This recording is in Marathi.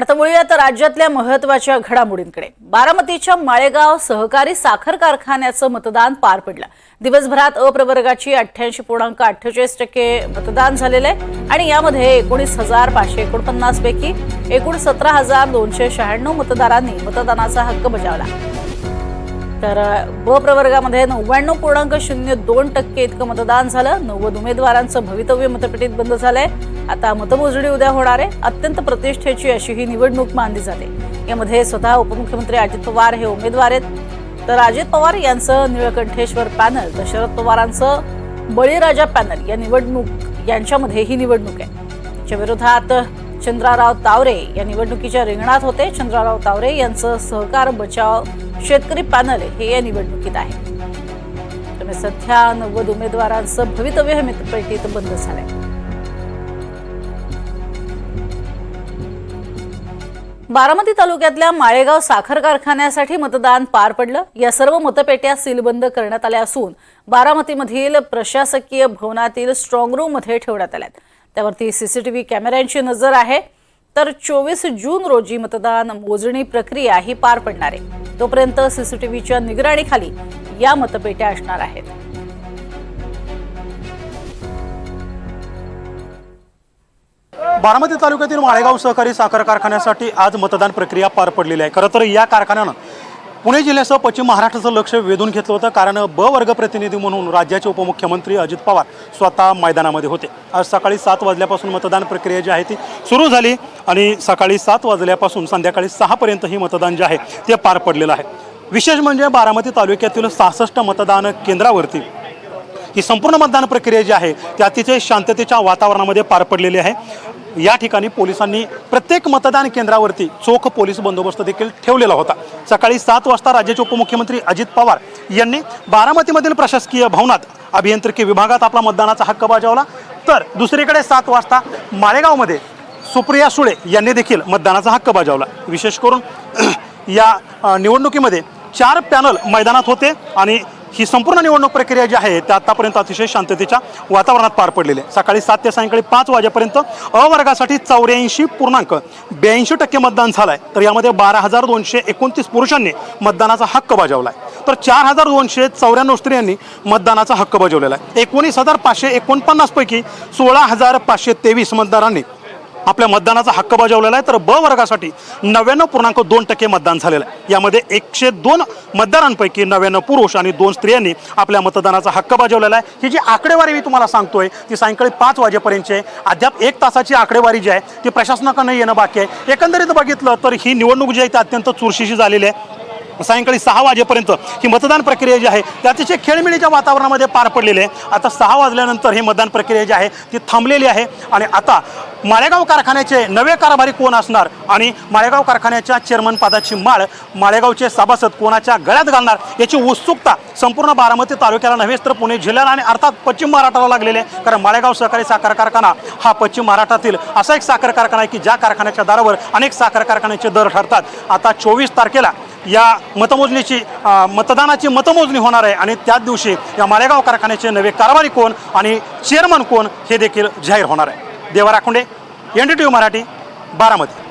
आता वळूयात राज्यातल्या महत्त्वाच्या घडामोडींकडे. बारामतीच्या माळेगाव सहकारी साखर कारखान्याचं मतदान पार पडलं. दिवसभरात अप्रवर्गाची अठ्ठ्याऐंशी पूर्णांक अठ्ठेचाळीस टक्के मतदान झालेलं आहे. आणि यामध्ये एकोणीस हजार पाचशे एकोणपन्नास पैकी एकूण सतरा हजार दोनशे शहाण्णव मतदारांनी मतदानाचा हक्क बजावला. तर ब प्रवर्गामध्ये नव्याण्णव पूर्णांक शून्य दोन टक्के इतकं मतदान झालं. नव्वद उमेदवारांचं भवितव्य मतपेटीत बंद झालंय. आता मतमोजणी उद्या होणार आहे. अत्यंत प्रतिष्ठेची अशी ही निवडणूक मानली जाते. यामध्ये स्वतः उपमुख्यमंत्री अजित पवार हे उमेदवार आहेत. तर अजित पवार यांचं निळकंठेश्वर पॅनल तर शरद पवारांचं बळीराजा पॅनल या निवडणूक यांच्यामध्ये ही निवडणूक आहे. च्या विरोधात चंद्राराव तावरे या निवडणुकीच्या रिंगणात होते. चंद्राराव तावरे यांचं सहकार बचाव शेतकरी पॅनल हे या निवडणुकीत आहे. त्यामुळे सध्या नव्वद उमेदवारांचं भवितव्य हे मतपेटीत बंद झालंय. बारामती तालुक्यातल्या माळेगाव साखर कारखान्यासाठी मतदान पार पडलं. या सर्व मतपेट्या सीलबंद करण्यात आल्या असून बारामतीमधील प्रशासकीय भवनातील स्ट्रॉंग रूममध्ये ठेवण्यात आल्यात. त्यावरती सीसीटीव्ही कॅमेऱ्यांची नजर आहे. तर चोवीस जून रोजी मतदान मोजणी प्रक्रिया ही पार पडणार आहे. तोपर्यंत सीसीटीव्हीच्या निगराणीखाली या मतपेट्या असणार आहेत. बारामती तालुक्यातील माळेगाव सहकारी साखर कारखान्यासाठी आज मतदान प्रक्रिया पार पडलेली आहे. खरं तर या कारखान्यानं पुणे जिल्ह्यासह पश्चिम महाराष्ट्राचं लक्ष वेधून घेतलं होतं कारण ब वर्ग प्रतिनिधी म्हणून राज्याचे उपमुख्यमंत्री अजित पवार स्वतः मैदानामध्ये होते. आज सकाळी सात वाजल्यापासून मतदान प्रक्रिया जी आहे ती सुरू झाली आणि सकाळी सात वाजल्यापासून संध्याकाळी सहापर्यंत ही मतदान जे आहे ते पार पडलेलं आहे. विशेष म्हणजे बारामती तालुक्यातील सहासष्ट मतदान केंद्रावरती ही संपूर्ण मतदान प्रक्रिया जी आहे ती अतिशय शांततेच्या वातावरणामध्ये पार पडलेली आहे. या ठिकाणी पोलिसांनी प्रत्येक मतदान केंद्रावरती चोख पोलीस बंदोबस्त देखील ठेवलेला होता. सकाळी सात वाजता राज्याचे उपमुख्यमंत्री अजित पवार यांनी बारामतीमधील प्रशासकीय भवनात अभियांत्रिकी विभागात आपला मतदानाचा हक्क बजावला. तर दुसरीकडे सात वाजता माळेगावमध्ये सुप्रिया सुळे यांनी देखील मतदानाचा हक्क बजावला. विशेष करून या निवडणुकीमध्ये चार पॅनल मैदानात होते आणि ही संपूर्ण निवडणूक प्रक्रिया जी आहे त्या आतापर्यंत अतिशय शांततेच्या वातावरणात पार पडलेली आहे. सकाळी सात ते सायंकाळी पाच वाजेपर्यंत अवर्गासाठी चौऱ्याऐंशी पूर्णांक ब्याऐंशी टक्के मतदान झालं आहे तर यामध्ये बारा हजार दोनशे एकोणतीस पुरुषांनी मतदानाचा हक्क बजावला आहे तर चार हजार दोनशे चौऱ्याण्णव स्त्रियांनी मतदानाचा हक्क बजावलेला आहे. एकोणीस हजार पाचशे एकोणपन्नासपैकी सोळा हजार पाचशे तेवीस मतदारांनी आपल्या मतदानाचा हक्क बजावलेला आहे. तर ब वर्गासाठी नव्याण्णव पूर्णांक दोन टक्के मतदान झालेलं आहे. यामध्ये एकशे दोन मतदारांपैकी नव्याण्णव पुरुष आणि दोन स्त्रियांनी आपल्या मतदानाचा हक्क बजावलेला आहे. ही जी आकडेवारी मी तुम्हाला सांगतोय ती सायंकाळी पाच वाजेपर्यंतची आहे. अद्याप एक तासाची आकडेवारी जी आहे ती प्रशासनाकडनं येणं बाकी आहे. एकंदरीत बघितलं तर ही निवडणूक जी आहे ती अत्यंत चुरशीची झालेली आहे. सायंकाळी सहा वाजेपर्यंत ही मतदान प्रक्रिया जी आहे ती अतिशय खेळमिळीच्या वातावरणामध्ये पार पडलेली आहे. आता सहा वाजल्यानंतर ही मतदान प्रक्रिया जी आहे ती थांबलेली आहे. आणि आता माळेगाव कारखान्याचे नवे कारभारी कोण असणार आणि माळेगाव कारखान्याच्या चेअरमन पदाची माळ माळेगावचे सभासद कोणाच्या गळ्यात घालणार याची उत्सुकता संपूर्ण बारामती तालुक्याला नव्हेच तर पुणे जिल्ह्याला आणि अर्थात पश्चिम महाराष्ट्राला लागलेले आहे. कारण माळेगाव सहकारी साखर कारखाना हा पश्चिम महाराष्ट्रातील असा एक साखर कारखाना आहे की ज्या कारखान्याच्या दारावर अनेक साखर कारखान्याचे दर ठरतात. आता चोवीस तारखेला या मतमोजणीची मतदानाची मतमोजणी होणार आहे आणि त्याच दिवशी या मालेगाव कारखान्याचे नवे कारभारी कोण आणि चेअरमन कोण हे देखील जाहीर होणार आहे. Deva Rakhunde N D T Marathi Baramati.